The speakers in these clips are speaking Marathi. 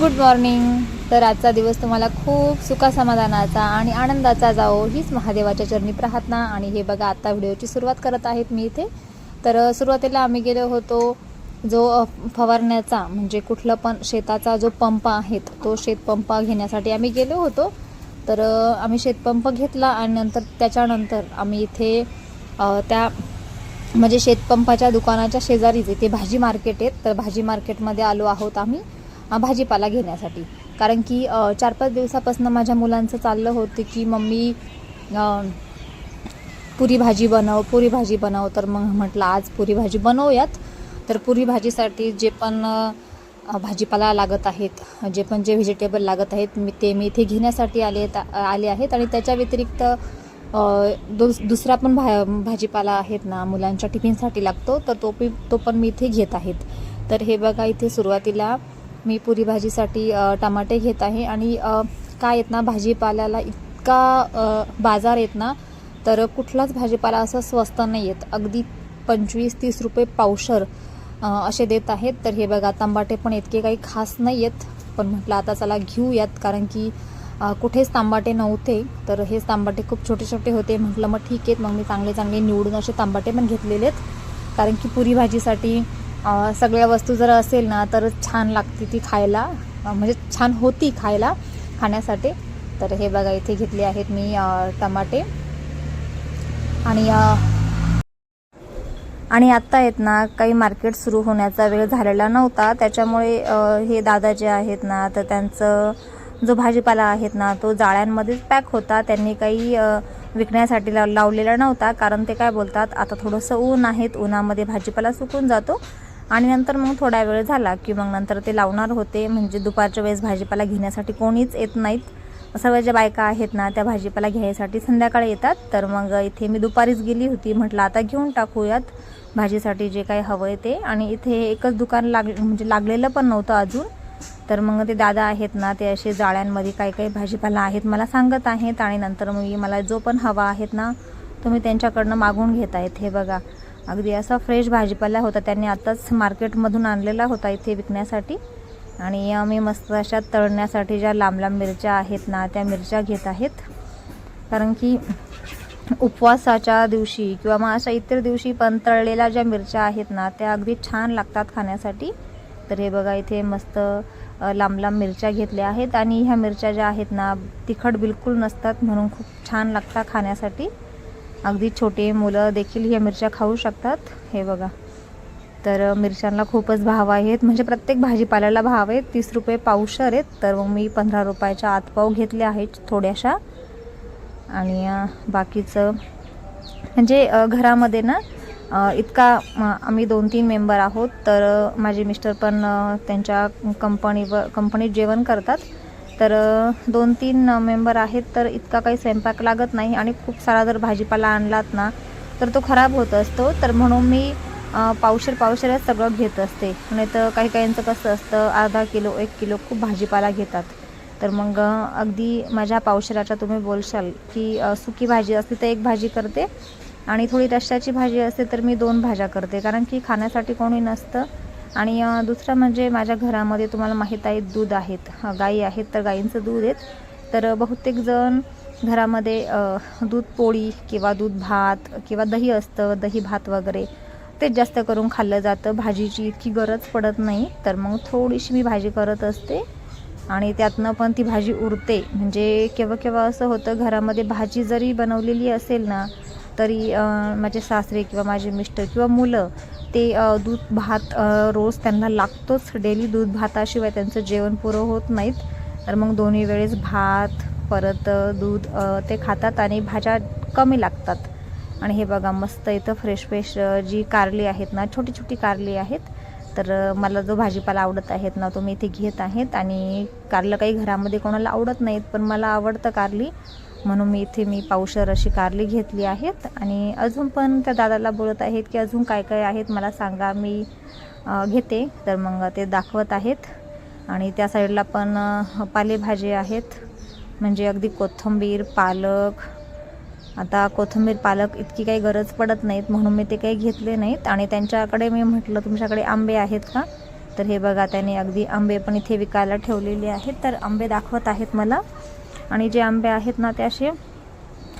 Good morning. तर आजचा दिवस तुम्हाला खूप सुखासमाधानाचा आणि आनंदाचा जाओ हीच महादेवाच्या चरणी प्रार्थना. आणि हे बघा आता व्हिडिओची सुरुवात करत आहेत मी इथे. तर सुरुवातीला आम्ही गेलो होतो जो फवारण्याचा म्हणजे कुठलं पण शेताचा जो पंप आहे तो शेतपंप घेण्यासाठी आम्ही गेलो होतो. तर आम्ही शेतपंप घेतला आणि नंतर त्याच्यानंतर आम्ही इथे त्या म्हणजे शेतपंपाच्या दुकानाच्या शेजारीच इथे भाजी मार्केट आहेत तर भाजी मार्केटमध्ये आलो आहोत आम्ही. भाजीपाला घेण्यासाठी. कारण की चार पाच दिवसापासून माझ्या मुलांचं चाललं होतं की मम्मी पुरी भाजी बनव पुरी भाजी बनव. तर मग म्हटलं आज पुरी भाजी बनवूयात. तर पुरी भाजीसाठी जे पण भाजीपाला लागत आहेत जे पण जे व्हेजिटेबल लागत आहेत मी ते मी इथे घेण्यासाठी आले आले आहेत. आणि त्याच्या व्यतिरिक्त दुस दुसरा पण भा भाजीपाला आहेत ना मुलांच्या टिफिनसाठी लागतो. तर तो पी तो पण मी इथे घेत आहेत. तर हे बघा इथे सुरुवातीला मी पुरी भाजीसाठी टमाटे घेत आहे आणि काय येत ना भाजीपाल्याला इतका बाजार येत ना तर कुठलाच भाजीपाला असं स्वस्त नाही येत अगदी पंचवीस तीस रुपये पावशर असे देत आहेत. तर हे बघा तांबाटे पण इतके काही खास नाही आहेत. पण म्हटलं आता चला घेऊयात कारण की कुठेच तांबाटे नव्हते. तर हेच तांबाटे खूप छोटे छोटे होते. म्हटलं मग ठीक आहेत. मग मी चांगले चांगले निवडून असे तांबाटे पण घेतलेले आहेत. कारण की पुरी भाजीसाठी सगळ्या वस्तू जर असेल ना तर छान लागते ती खायला. म्हणजे छान होती खायला खाण्यासाठी. तर हे बघा इथे घेतले आहेत मी टमाटे. आणि आणि आत्ता आहेत ना काही मार्केट सुरू होण्याचा वेळ झालेला नव्हता. त्याच्यामुळे हे दादा जे आहेत ना तर त्यांचं जो भाजीपाला आहेत ना तो जाळ्यांमध्येच पॅक होता. त्यांनी काही विकण्यासाठी लाव लावलेला नव्हता. कारण ते काय बोलतात आता थोडंसं ऊन आहेत उन्हामध्ये भाजीपाला सुकून जातो. आणि नंतर मग थोडा वेळ झाला की मग नंतर ते लावणार होते. म्हणजे दुपारच्या वेळेस भाजीपाला घेण्यासाठी कोणीच येत नाहीत. सर्व ज्या बायका आहेत ना त्या भाजीपाला घ्यायसाठी संध्याकाळी येतात. तर मग इथे मी दुपारीच गेली होती. म्हटलं आता घेऊन टाकूयात भाजीसाठी जे काही हवं आहे ते. आणि इथे एकच दुकान लाग म्हणजे लागलेलं पण नव्हतं अजून. तर मग ते दादा आहेत ना ते असे जाळ्यांमध्ये काही काही भाजीपाला आहेत मला सांगत आहेत. आणि नंतर मग मला जो पण हवा आहेत ना तो मी त्यांच्याकडनं मागून घेत आहेत. हे बघा अगदी असा फ्रेश भाजीपाला होता. त्यांनी आत्ताच मार्केटमधून आणलेला होता इथे विकण्यासाठी. आणि मी मस्त अशा तळण्यासाठी ज्या लांब लांब मिरच्या आहेत ना त्या मिरच्या घेत आहेत. कारण की उपवासाच्या दिवशी किंवा मग अशा इतर दिवशी पण तळलेल्या ज्या मिरच्या आहेत ना त्या अगदी छान लागतात खाण्यासाठी. तर हे बघा इथे मस्त लांब लांब मिरच्या घेतल्या आहेत. आणि ह्या मिरच्या ज्या आहेत ना तिखट बिलकुल नसतात म्हणून खूप छान लागतात खाण्यासाठी. अगदी छोटे मुलं देखील ह्या मिरच्या खाऊ शकतात. हे बघा. तर मिरच्यांना खूपच भाव आहेत. म्हणजे प्रत्येक भाजीपाल्याला भाव आहेत. तीस रुपये पावशर आहेत. तर मग मी पंधरा रुपयाच्या आतपाव घेतल्या आहेत थोड्याशा. आणि बाकीचं म्हणजे घरामध्ये ना इतका आम्ही दोन तीन मेंबर आहोत. तर माझे मिस्टर पण त्यांच्या कंपनीवर कंपनीत जेवण करतात. तर दोन तीन मेंबर आहेत तर इतका काही स्वयंपाक लागत नाही आणि खूप सारा जर भाजीपाला आणलात ना तर तो खराब होत असतो. तर म्हणून मी पावशेर पावशेरच सगळं घेत असते. नाही तर काही काहींचं कसं असतं अर्धा किलो एक किलो खूप भाजीपाला घेतात. तर मग अगदी माझ्या पावशेराच्या तुम्ही बोलशाल की सुकी भाजी असते तर एक भाजी करते आणि थोडी रश्श्याची भाजी असते तर मी दोन भाज्या करते. कारण की खाण्यासाठी कोणी नसतं. आणि दुसरं म्हणजे माझ्या घरामध्ये तुम्हाला माहीत आहे दूध आहेत. गाई आहेत तर गाईंचं दूध आहेत. तर बहुतेकजण बहुतेक जण घरामध्ये दूध पोळी किंवा दूध भात किंवा दही असतं दही भात वगैरे तेच जास्त करून खाल्लं जातं. भाजीची इतकी गरज पडत नाही. तर मग थोडीशी मी भाजी करत असते आणि त्यातनं पण ती भाजी उरते. म्हणजे केव्हा केव्हा असं होतं घरामध्ये भाजी जरी बनवलेली असेल ना तरी माझे सासरे किंवा माझे मिस्टर किंवा मुलं ते दूध भात रोज त्यांना लागतोच. डेली दूध भाताशिवाय त्यांचं जेवण पुरं होत नाहीत. तर मग दोन्ही वेळेस भात परत दूध ते खातात आणि भाज्या कमी लागतात. आणि हे बघा मस्त इथं फ्रेश फ्रेश जी कारली आहेत ना छोटी छोटी कारली आहेत. तर मला जो भाजीपाला आवडत आहेत ना तो मी इथे घेत आहेत. आणि कारलं काही घरामध्ये कोणाला आवडत नाहीत पण मला आवडतं कारली. म्हणून मी इथे मी पावशर अशी कारली घेतली आहेत. आणि अजून पण त्या दादाला बोलत आहेत की अजून काय काय आहेत मला सांगा मी घेते. तर मग ते दाखवत आहेत. आणि त्या साईडला पण पालेभाजी आहेत. म्हणजे अगदी कोथिंबीर पालक. आता कोथिंबीर पालक इतकी काही गरज पडत नाहीत म्हणून मी ते काही घेतले नाहीत. आणि त्यांच्याकडे मी म्हटलं तुमच्याकडे आंबे आहेत का? तर हे बघा त्याने अगदी आंबे पण इथे विकायला ठेवलेले आहेत. तर आंबे दाखवत आहेत मला. आणि जे आंबे आहेत ना ते असे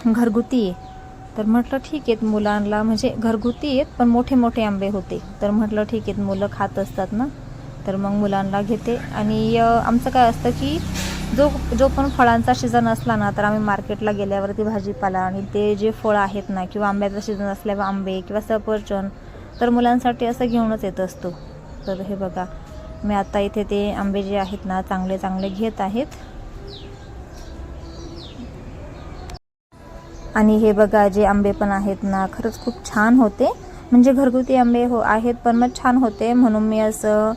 घरगुती आहे तर म्हटलं ठीक आहेत मुलांना म्हणजे घरगुती आहेत पण मोठे मोठे आंबे होते. तर म्हटलं ठीक आहेत मुलं खात असतात ना. तर मग मुलांना घेते. आणि आमचं काय असतं की जो जो पण फळांचा सीझन असला ना तर आम्ही मार्केटला गेल्यावरती भाजीपाला आणि ते जे फळं आहेत ना किंवा आंब्याचा सीझन असल्यावर आंबे किंवा सफरचंद तर मुलांसाठी असं घेऊनच येत असतो. तर हे बघा मी आता इथे ते आंबे जे आहेत ना चांगले चांगले घेत आहेत. आणि हे बघा जे आंबे पण आहेत ना खरंच खूप छान होते. म्हणजे घरगुती आंबे हो आहेत पण मग छान होते. म्हणून मी असं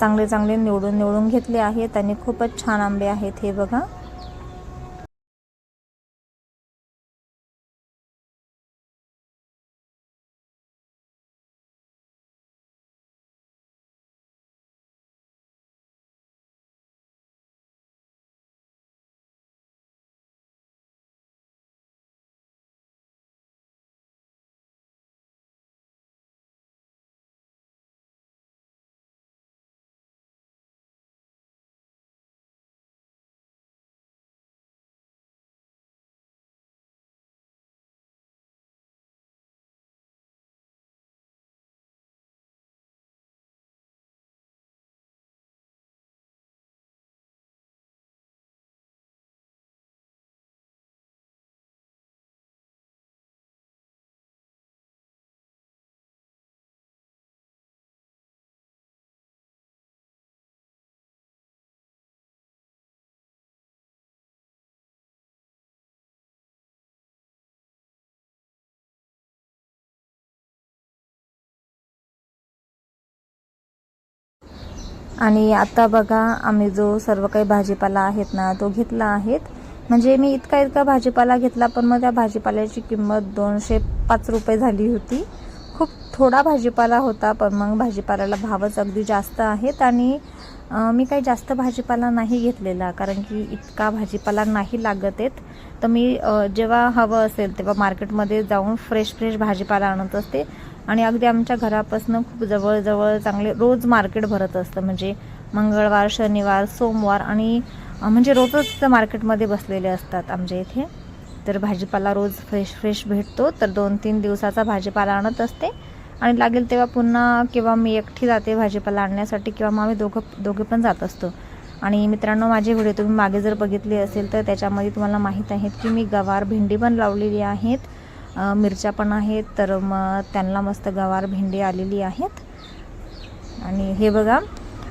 चांगले चांगले निवडून निवडून घेतले आहेत आणि खूपच छान आंबे आहेत हे बघा. आणि आता बघा आम्ही जो सर्व काही भाजीपाला आहेत ना तो घेतला आहेत. म्हणजे मी इतका इतका भाजीपाला घेतला पण मग त्या भाजीपाल्याची किंमत दोनशे पाच रुपये झाली होती. खूप थोडा भाजीपाला होता पण मग भाजीपाल्याला भावच अगदी जास्त आहेत. आणि मी काही जास्त भाजीपाला नाही घेतलेला कारण की इतका भाजीपाला नाही लागत आहेत. तर मी जेव्हा हवं असेल तेव्हा मार्केटमध्ये जाऊन फ्रेश फ्रेश भाजीपाला आणत असते. आणि अगदी आमच्या घरापासून खूप जवळजवळ चांगले रोज मार्केट भरत असतं. म्हणजे मंगळवार शनिवार सोमवार आणि म्हणजे रोजच मार्केटमध्ये बसलेले असतात आमच्या इथे. तर भाजीपाला रोज फ्रेश फ्रेश भेटतो. तर दोन तीन दिवसाचा भाजीपाला आणत असते. आणि लागेल तेव्हा पुन्हा किंवा मी एकटी जाते भाजीपाला आणण्यासाठी किंवा मग आम्ही दोघं दोघे पण जात असतो. आणि मित्रांनो माझे व्हिडिओ तुम्ही मागे जर बघितले असेल तर त्याच्यामध्ये तुम्हाला माहीत आहेत की मी गवार भेंडी पण लावलेली आहेत. मिरच्या पण आहेत तर मग त्यांना मस्त गवार भेंडी आलेली आहेत. आणि हे बघा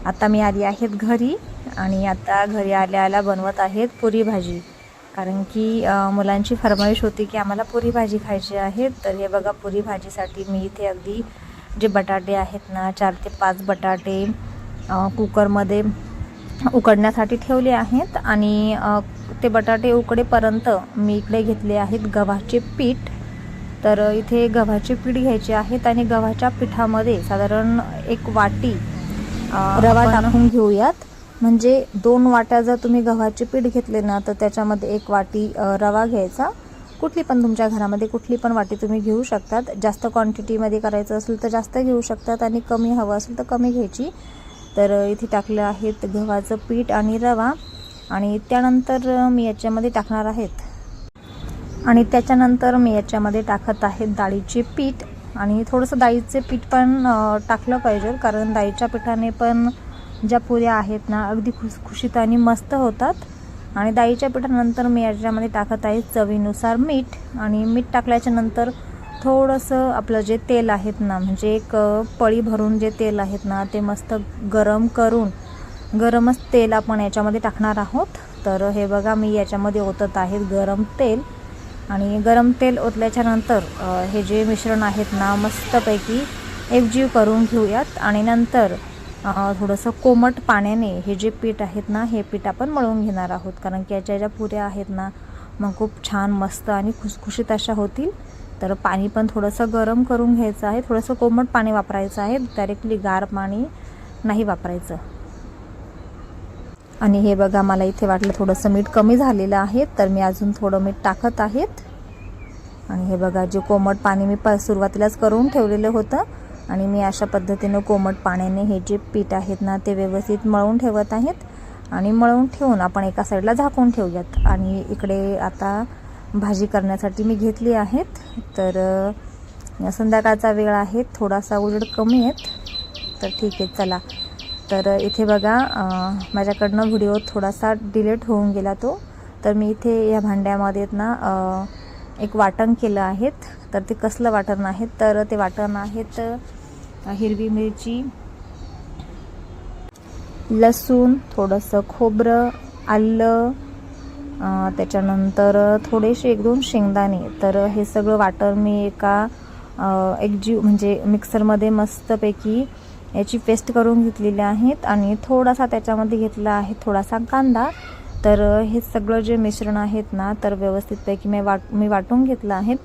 आता मी आली आहेत घरी आणि आता घरी आल्या आल्या बनवत आहेत पुरी भाजी. कारण की मुलांची फरमाईश होती की आम्हाला पुरी भाजी खायची आहे. तर हे बघा पुरी भाजीसाठी मी इथे अगदी जे बटाटे आहेत ना चार ते पाच बटाटे कुकरमध्ये उकडण्यासाठी ठेवले आहेत. आणि ते बटाटे उकडेपर्यंत मी इकडे घेतले आहेत गव्हाचे पीठ. तर इथे गव्हाचे पीठ घ्यायचे आहेत आणि गव्हाच्या पिठामध्ये साधारण एक वाटी रवा टाकून घेऊयात. म्हणजे दोन वाट्या जर तुम्ही गव्हाचे पीठ घेतले ना तर त्याच्यामध्ये एक वाटी रवा घ्यायचा. कुठली पण तुमच्या घरामध्ये कुठली पण वाटी तुम्ही घेऊ शकतात. जास्त क्वांटिटीमध्ये करायचं असेल तर जास्त घेऊ शकतात आणि कमी हवं असेल तर कमी घ्यायची. तर इथे टाकलं आहेत गव्हाचं पीठ आणि रवा. आणि त्यानंतर मी याच्यामध्ये टाकणार आहेत आणि त्याच्यानंतर मी याच्यामध्ये टाकत आहे डाळीचे पीठ. आणि थोडंसं डाळीचे पीठ पण टाकलं पाहिजे कारण डाळीच्या पिठाने पण ज्या पुऱ्या आहेत ना अगदी खुसखुशीत आणि मस्त होतात. आणि डाळीच्या पिठानंतर मी याच्यामध्ये टाकत आहे चवीनुसार मीठ. आणि मीठ टाकल्याच्या नंतर थोडंसं आपलं जे तेल आहेत ना म्हणजे एक पळी भरून जे तेल आहेत ना ते मस्त गरम करून गरमच तेल आपण याच्यामध्ये टाकणार आहोत. तर हे बघा मी याच्यामध्ये ओतत आहेत गरम तेल. आणि गरम तेल ओतल्याच्यानंतर हे जे मिश्रण आहेत ना मस्तपैकी एकजीव करून घेऊयात. आणि नंतर थोडंसं कोमट पाण्याने हे जे पीठ आहेत ना हे पीठ आपण मळून घेणार आहोत. कारण की याच्या ज्या पुऱ्या आहेत ना मग खूप छान मस्त आणि खुसखुशीत अशा होतील. तर पाणी पण थोडंसं गरम करून घ्यायचं आहे. थोडंसं कोमट पाणी वापरायचं आहे. डायरेक्टली गार पाणी नाही वापरायचं. आणि हे बघा मला इथे वाटलं थोडंसं मीठ कमी झालेलं आहे तर मी अजून थोडं मीठ टाकत आहेत. आणि हे बघा जे कोमट पाणी मी प सुरुवातीलाच करून ठेवलेलं होतं आणि मी अशा पद्धतीनं कोमट पाण्याने हे जे पीठ आहेत ना ते व्यवस्थित मळून ठेवत आहेत. आणि मळून ठेवून आपण एका साईडला झाकून ठेवूयात. आणि इकडे आता भाजी करण्यासाठी मी घेतली आहेत. तर संध्याकाळचा वेळ आहे थोडासा उजेड कमी आहेत. तर ठीक आहे चला. तर इथे बघा माझ्याकडनं व्हिडिओ थोडासा डिलेट होऊन गेला तो. तर मी इथे या भांड्यामध्ये ना एक वाटण केलं आहेत. तर ते कसलं वाटण आहेत तर ते वाटण आहेत हिरवी मिरची लसूण थोडंसं खोबरं आलं त्याच्यानंतर थोडेसे एक दोन शेंगदाणे. तर हे सगळं वाटण मी एका एक जीव म्हणजे मिक्सरमध्ये मस्तपैकी याची पेस्ट करून घेतलेली आहेत आणि थोडासा त्याच्यामध्ये घेतला आहे थोडासा कांदा. तर हे सगळं जे मिश्रण आहेत ना तर व्यवस्थितपैकी मी वाट मी वाटून घेतलं आहेत.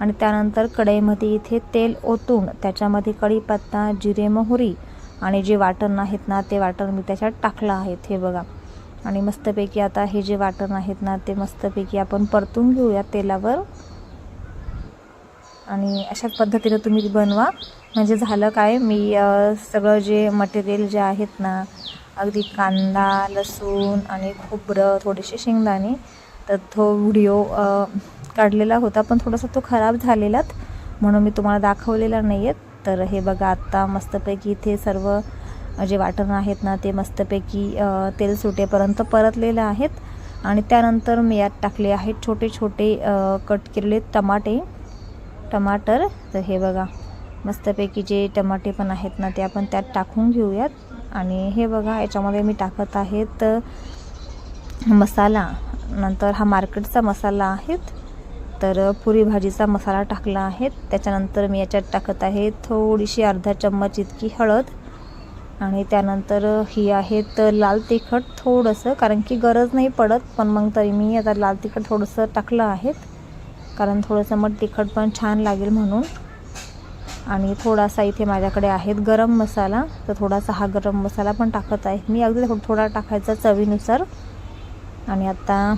आणि त्यानंतर कढईमध्ये इथे तेल ओतून त्याच्यामध्ये कढीपत्ता जिरे मोहरी आणि जे वाटण आहेत ना ते वाटण मी त्याच्यात टाकलं आहेत हे बघा. आणि मस्तपैकी आता हे जे वाटण आहेत ना ते मस्तपैकी आपण परतून घेऊया तेलावर. आणि अशाच पद्धतीनं तुम्ही बनवा. म्हणजे झालं काय? मी सगळं जे मटेरियल जे आहेत ना अगदी कांदा लसूण आणि खोबरं थोडेसे शेंगदाणे तर तो व्हिडिओ काढलेला होता पण थोडासा तो खराब झालेलात म्हणून मी तुम्हाला दाखवलेला नाही आहेत तर हे बघा आत्ता मस्तपैकी इथे सर्व जे वाटण आहेत ना ते मस्तपैकी तेल सुटेपर्यंत परतलेलं आहेत. आणि त्यानंतर मी यात टाकले आहेत छोटे छोटे कट केलेले टमाटे टमाटर. तर हे बघा मस्तपैकी जे टमाटे पण आहेत ना ते आपण त्यात टाकून घेऊयात. आणि हे बघा याच्यामध्ये मी टाकत आहेत मसाला. नंतर हा मार्केटचा मसाला आहेत तर पुरी भाजीचा मसाला टाकला आहे. त्याच्यानंतर मी याच्यात टाकत आहे थोडीशी अर्धा चम्मच इतकी हळद. आणि त्यानंतर ही आहेत लाल तिखट थोडंसं कारण की गरज नाही पडत पण मग तरी मी आता लाल तिखट थोडंसं टाकलं आहे. कारण थोडंसं मग तिखट पण छान लागेल म्हणून. आणि थोडासा इथे माझ्याकडे आहेत गरम मसाला. तर थोडासा हा गरम मसाला पण टाकत आहे. मी अगदी थोडा थोडा टाकायचा चवीनुसार. आणि आता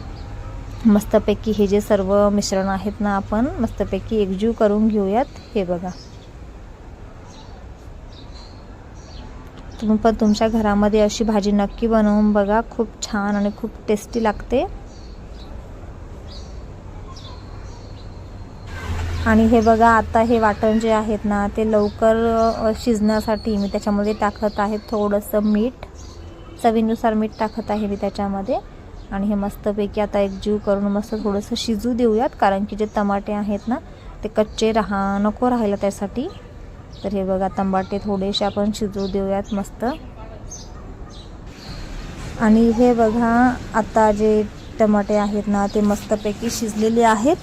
मस्तपैकी हे जे सर्व मिश्रण आहेत ना आपण मस्तपैकी एकजीव करून घेऊयात. हे बघा. तुम्ही पण तुमच्या घरामध्ये अशी भाजी नक्की बनवून बघा. खूप छान आणि खूप टेस्टी लागते. आणि हे बघा आता हे वाटण जे आहेत ना ते लवकर शिजण्यासाठी मी त्याच्यामध्ये टाकत आहे थोडंसं मीठ. चवीनुसार मीठ टाकत आहे मी त्याच्यामध्ये. आणि हे मस्तपैकी आता एक जीव करून मस्त थोडंसं शिजू देऊयात कारण की जे टमाटे आहेत ना ते कच्चे राहा नको राहायला त्यासाठी. तर हे बघा टमाटे थोडेसे आपण शिजू देऊयात मस्त. आणि हे बघा आता जे टमाटे आहेत ना ते मस्तपैकी शिजलेले आहेत.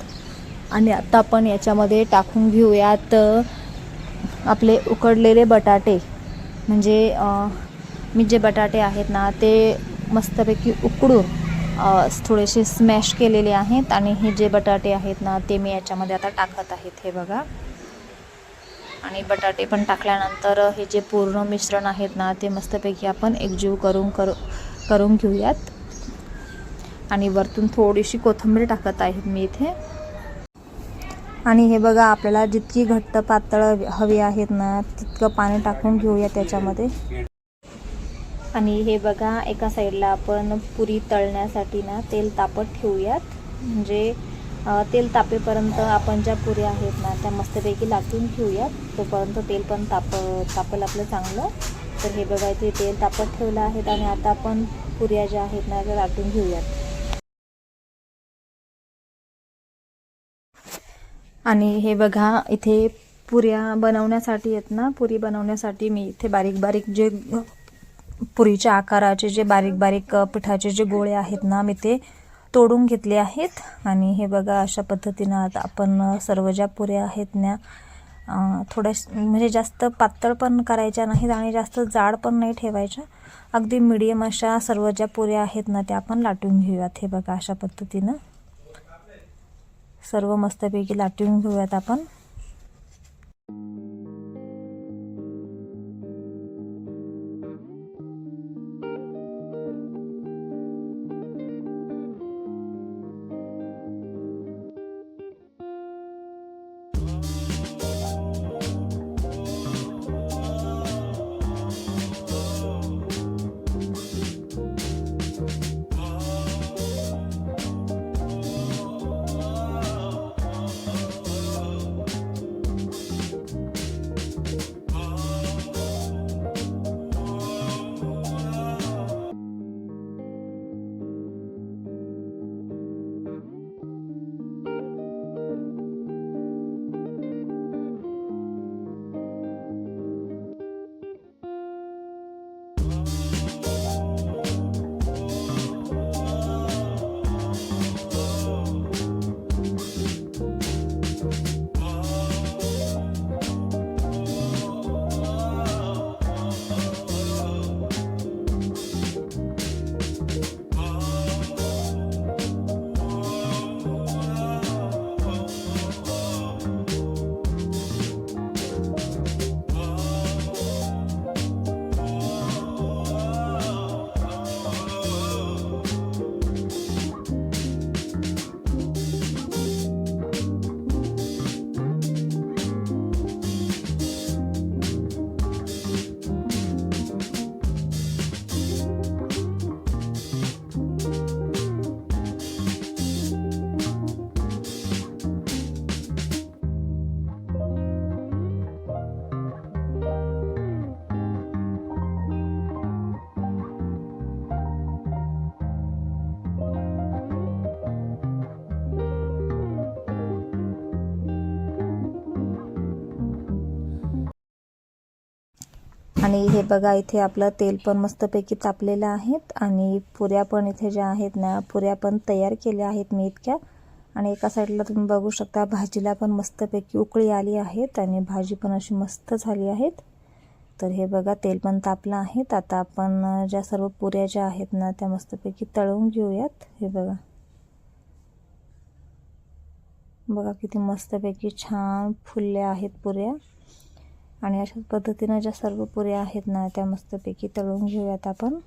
आणि आता आपण याच्यामध्ये टाकून घेऊयात आपले उकडलेले बटाटे. म्हणजे मी जे बटाटे आहेत ना ते मस्तपैकी उकडून थोडेसे स्मॅश केलेले आहेत आणि हे जे बटाटे आहेत ना ते मी याच्यामध्ये आता टाकत आहेत हे बघा. आणि बटाटे पण टाकल्यानंतर हे जे पूर्ण मिश्रण आहेत ना ते मस्तपैकी आपण एकजीव करून करू करून घेऊयात. आणि वरतून थोडीशी कोथिंबीर टाकत आहेत मी इथे. आणि हे बघा आपल्याला जितकी घट्ट पातळ हवी आहेत ना तितकं पाणी टाकून घेऊया त्याच्यामध्ये. आणि हे बघा एका साईडला आपण पुरी तळण्यासाठी ना तेल तापत ठेवूयात. म्हणजे तेल तापेपर्यंत आपण ज्या पुऱ्या आहेत ना त्या मस्तपैकी लाटून घेऊयात तोपर्यंत तेल पण ताप तापेल आपलं चांगलं. तर हे बघा इथे तेल तापत ठेवलं आहेत आणि आता आपण पुऱ्या ज्या आहेत ना त्या लाटून घेऊयात. आणि हे बघा इथे पुऱ्या बनवण्यासाठी आहेत ना पुरी बनवण्यासाठी मी इथे बारीक बारीक जे पुरीच्या आकाराचे जे बारीक बारीक पिठाचे जे गोळे आहेत ना मी ते तोडून घेतले आहेत. आणि हे बघा अशा पद्धतीनं आता आपण सर्व ज्या पुऱ्या आहेत ना थोड्या म्हणजे जास्त पातळ पण करायच्या नाहीत आणि जास्त जाड पण नाही ठेवायच्या. अगदी मिडियम अशा सर्व ज्या पुऱ्या आहेत ना त्या आपण लाटून घेऊयात हे बघा अशा पद्धतीनं. सर्व मस्तपैकी लाटून घेऊयात आपण. आणि हे बघा इथे आपलं तेल पण मस्तपैकी तापलेलं आहेत आणि पुऱ्या पण इथे ज्या आहेत ना पुऱ्या पण तयार केल्या आहेत मी इतक्या. आणि एका साईडला तुम्ही बघू शकता भाजीला पण मस्तपैकी उकळी आली आहेत आणि भाजी पण अशी मस्त झाली आहेत. तर हे बघा तेल पण तापलं आहेत. आता आपण ज्या सर्व पुऱ्या ज्या आहेत ना त्या मस्तपैकी तळवून घेऊयात. हे बघा. बघा किती मस्तपैकी छान फुलल्या आहेत पुऱ्या. आणि अशाच पद्धतीनं ज्या सर्व पुऱ्या आहेत ना त्या मस्तपैकी तळून घेऊयात आपण.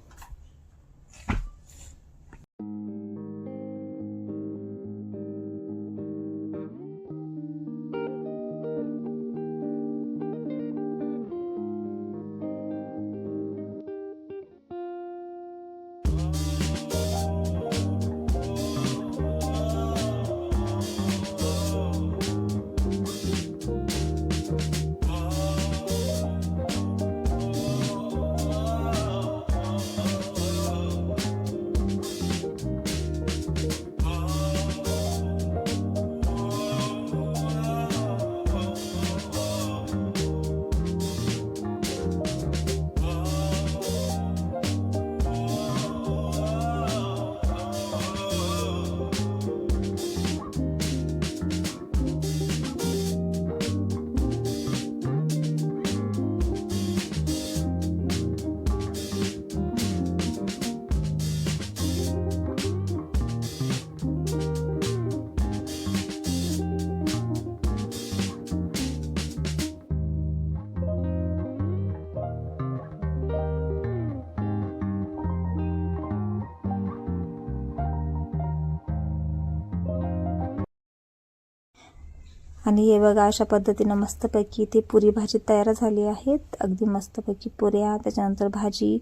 आणि हे बघा अशा पद्धतीनं मस्तपैकी इथे पुरी भाजी तयार झाली आहेत. अगदी मस्तपैकी पुऱ्या त्याच्यानंतर भाजी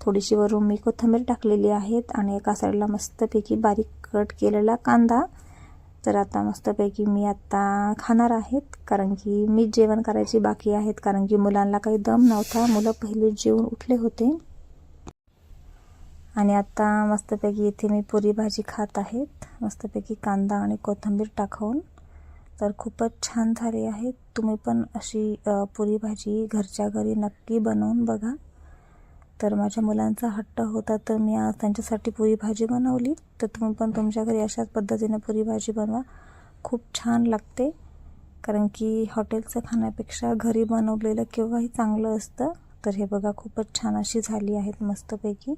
थोडीशी वरून मी कोथिंबीर टाकलेली आहेत आणि एका साईडला मस्तपैकी बारीक कट केलेला कांदा. तर आता मस्तपैकी मी आत्ता खाणार आहेत कारण की मी जेवण करायची बाकी आहेत कारण की मुलांना काही दम नव्हता. मुलं पहिले जेवून उठले होते. आणि आत्ता मस्तपैकी इथे मी पुरी भाजी खात आहेत. मस्तपैकी कांदा आणि कोथिंबीर टाकवून तर खूपच छान झाली आहे. तुम्ही पण अशी पुरी भाजी घरच्या घरी नक्की बनवून बघा. तर माझ्या मुलांचा हट्ट होता तर मी आज त्यांच्यासाठी पुरी भाजी बनवली. तर तुम्ही पण तुमच्या घरी अशाच पद्धतीने पुरी भाजी बनवा. खूप छान लागते. कारण की हॉटेलचं खाण्यापेक्षा घरी बनवलेलं केव्हाही चांगलं असतं. तर हे बघा खूपच छान अशी झाली आहेत मस्तपैकी.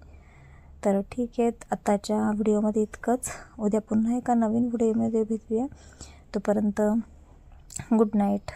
तर ठीक आहे आत्ताच्या व्हिडिओमध्ये इतकंच. उद्या पुन्हा एका नवीन व्हिडिओमध्ये भेटूया. तोपर्यंत गुड नाईट.